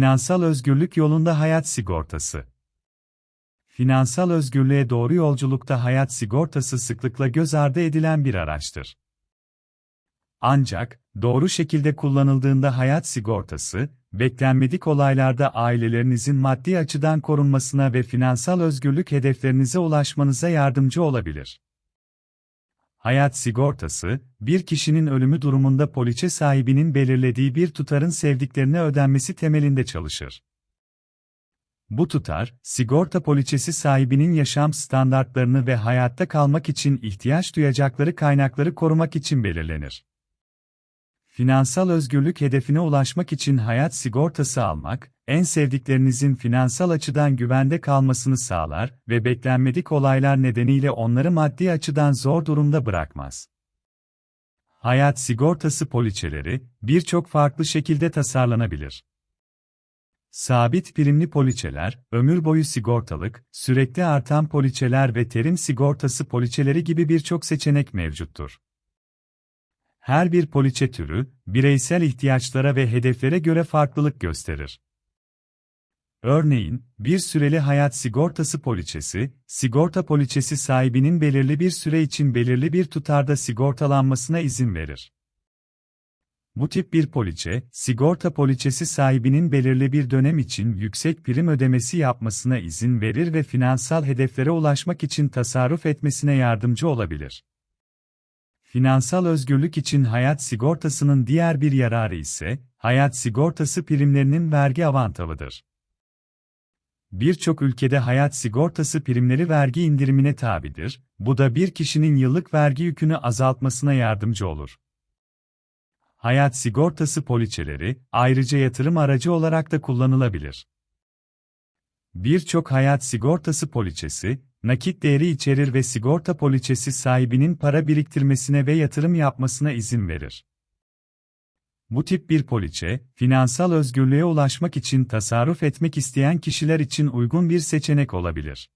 Finansal özgürlük yolunda hayat sigortası. Finansal özgürlüğe doğru yolculukta hayat sigortası sıklıkla göz ardı edilen bir araçtır. Ancak, doğru şekilde kullanıldığında hayat sigortası, beklenmedik olaylarda ailelerinizin maddi açıdan korunmasına ve finansal özgürlük hedeflerinize ulaşmanıza yardımcı olabilir. Hayat sigortası, bir kişinin ölümü durumunda poliçe sahibinin belirlediği bir tutarın sevdiklerine ödenmesi temelinde çalışır. Bu tutar, sigorta poliçesi sahibinin yaşam standartlarını ve hayatta kalmak için ihtiyaç duyacakları kaynakları korumak için belirlenir. Finansal özgürlük hedefine ulaşmak için hayat sigortası almak, en sevdiklerinizin finansal açıdan güvende kalmasını sağlar ve beklenmedik olaylar nedeniyle onları maddi açıdan zor durumda bırakmaz. Hayat sigortası poliçeleri birçok farklı şekilde tasarlanabilir. Sabit primli poliçeler, ömür boyu sigortalık, sürekli artan poliçeler ve terim sigortası poliçeleri gibi birçok seçenek mevcuttur. Her bir poliçe türü, bireysel ihtiyaçlara ve hedeflere göre farklılık gösterir. Örneğin, bir süreli hayat sigortası poliçesi, sigorta poliçesi sahibinin belirli bir süre için belirli bir tutarda sigortalanmasına izin verir. Bu tip bir poliçe, sigorta poliçesi sahibinin belirli bir dönem için yüksek prim ödemesi yapmasına izin verir ve finansal hedeflere ulaşmak için tasarruf etmesine yardımcı olabilir. Finansal özgürlük için hayat sigortasının diğer bir yararı ise, hayat sigortası primlerinin vergi avantajıdır. Birçok ülkede hayat sigortası primleri vergi indirimine tabidir, bu da bir kişinin yıllık vergi yükünü azaltmasına yardımcı olur. Hayat sigortası poliçeleri, ayrıca yatırım aracı olarak da kullanılabilir. Birçok hayat sigortası poliçesi, nakit değeri içerir ve sigorta poliçesi sahibinin para biriktirmesine ve yatırım yapmasına izin verir. Bu tip bir poliçe, finansal özgürlüğe ulaşmak için tasarruf etmek isteyen kişiler için uygun bir seçenek olabilir.